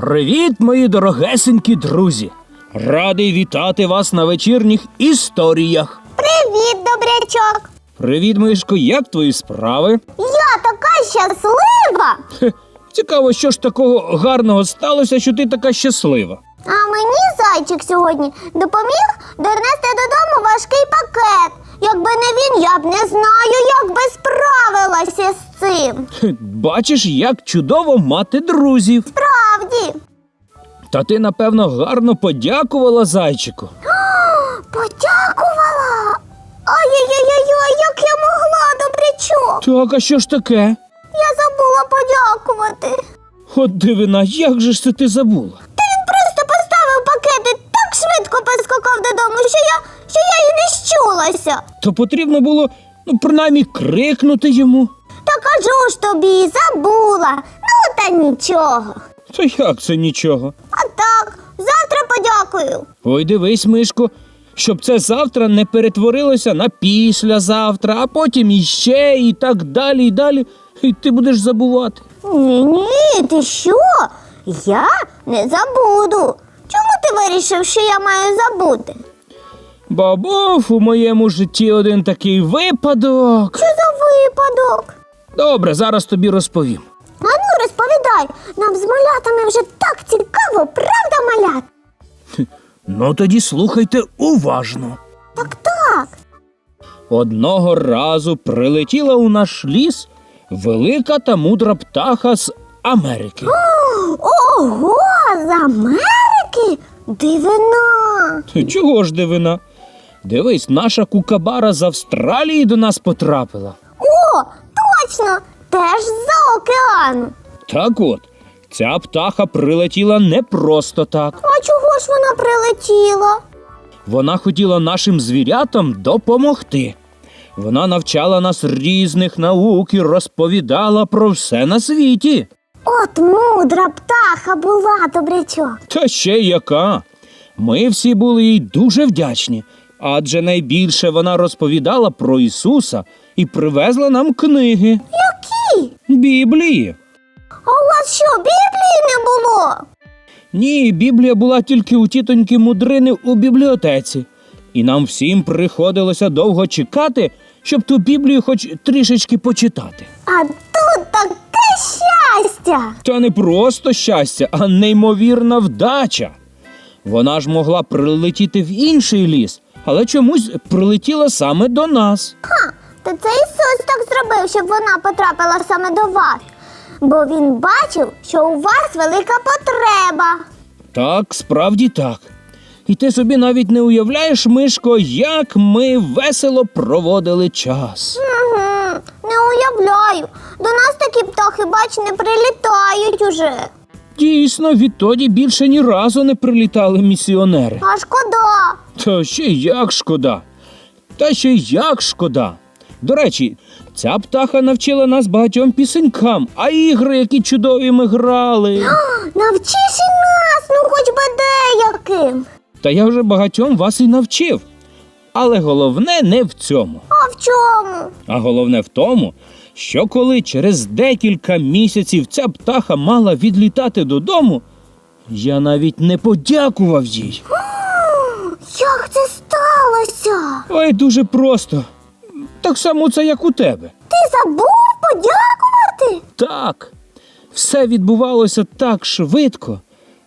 Привіт, мої дорогесенькі друзі! Радий вітати вас на вечірніх історіях. Привіт, добрячок! Привіт, Мишко, як твої справи? Я така щаслива! Хе, цікаво, що ж такого гарного сталося, що ти така щаслива. А мені зайчик сьогодні допоміг донести додому важкий пакет. Якби не він, я б не знаю, як би справилася з цим. Хе, Бачиш, як чудово мати друзів. Правді. Та ти, напевно, гарно подякувала зайчику. Подякувала. Ай-яй-яй-яй, як я могла, добрячок. Так, а що ж таке? Я забула подякувати. От дивина, як же ж це ти забула? Та він просто поставив пакет і так швидко поскакав додому, що я, що я і не щулася. То потрібно було, ну, принаймні, крикнути йому. Та кажу ж тобі, забула. Ну та нічого. Та як це нічого? А так, завтра подякую. Ой, дивись, Мишко, щоб це завтра не перетворилося на післязавтра, а потім іще і так далі, і далі. І ти будеш забувати. Ні, ні, ти що? Я не забуду. Чому ти вирішив, що я маю забути? Бо був у моєму житті один такий випадок. Що за випадок? Добре, зараз тобі розповім. А ну розповідай, нам з малятами вже так цікаво, правда, малят? Ну тоді слухайте уважно. Так так. Одного разу прилетіла у наш ліс велика та мудра птаха з Америки. Ого, з Америки? Дивина. Чого ж дивина? Дивись, наша кукабара з Австралії до нас потрапила. О, точно! Теж з-за океану. Так от, ця птаха прилетіла не просто так. А чого ж вона прилетіла? Вона хотіла нашим звірятам допомогти. Вона навчала нас різних наук і розповідала про все на світі. От мудра птаха була, добрячок. Та ще яка. Ми всі були їй дуже вдячні, адже найбільше вона розповідала про Ісуса і привезла нам книги? Біблії. А у вас що, Біблії не було? Ні, Біблія була тільки у тітоньки мудрини у бібліотеці, і нам всім приходилося довго чекати, щоб ту Біблію хоч трішечки почитати. А тут таке щастя. Та не просто щастя, а неймовірна вдача. Вона ж могла прилетіти в інший ліс, але чомусь прилетіла саме до нас. Ха, то це Ісус так зробив, щоб вона потрапила саме до вас. Бо він бачив, що у вас велика потреба. Так, справді так. І ти собі навіть не уявляєш, Мишко, як ми весело проводили час. Угу, не уявляю. До нас такі птахи, бач, не прилітають уже. Дійсно, відтоді більше ні разу не прилітали місіонери. А шкода. Та ще як шкода. Та ще як шкода. До речі, ця птаха навчила нас багатьом пісенькам, а ігри, які чудові ми грали. Навчиш і нас, ну хоч би деяким. Та я вже багатьом вас і навчив. Але головне не в цьому. А в чому? А головне в тому, що коли через декілька місяців ця птаха мала відлітати додому, я навіть не подякував їй. Як це сталося? Ой, дуже просто. Так само це як у тебе. Ти забув подякувати? Так, все відбувалося так швидко.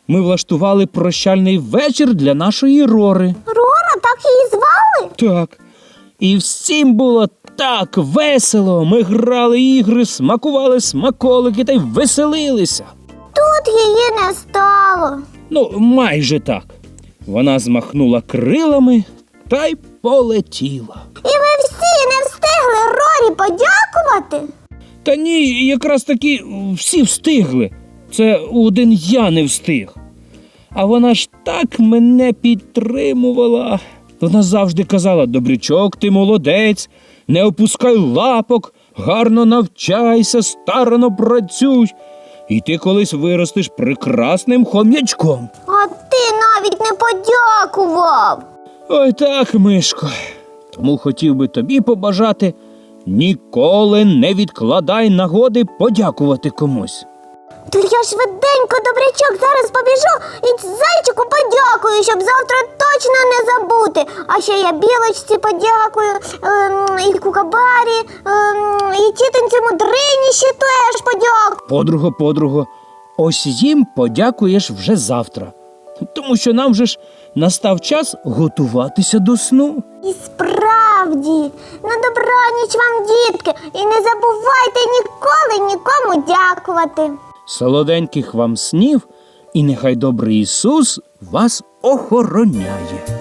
Ми влаштували прощальний вечір для нашої Рори. Рора, так її звали? Так. І всім було так весело. Ми грали ігри, смакували смаколики та й веселилися. Тут її не стало. Ну, майже так. Вона змахнула крилами та й полетіла. І ви Рорі подякувати? Та ні, якраз таки всі встигли. Це один я не встиг. А вона ж так мене підтримувала. Вона завжди казала: Добрячок, ти молодець, не опускай лапок, гарно навчайся, старано працюй. І ти колись виростеш прекрасним хом'ячком. А ти навіть не подякував. Ой так, Мишко. Тому хотів би тобі побажати ніколи не відкладай нагоди подякувати комусь. То я швиденько, добрячок, зараз побіжу і зайчику подякую, щоб завтра точно не забути. А ще я білочці подякую, ем, і кукабарі, ем, і тітоньці мудрині ще теж подякую. Подруго, подруго, ось їм подякуєш вже завтра. Тому що нам вже ж настав час готуватися до сну. І справді, на добраніч вам, дітки, і не забувайте ніколи нікому дякувати. Солоденьких вам снів, і нехай добрий Ісус вас охороняє.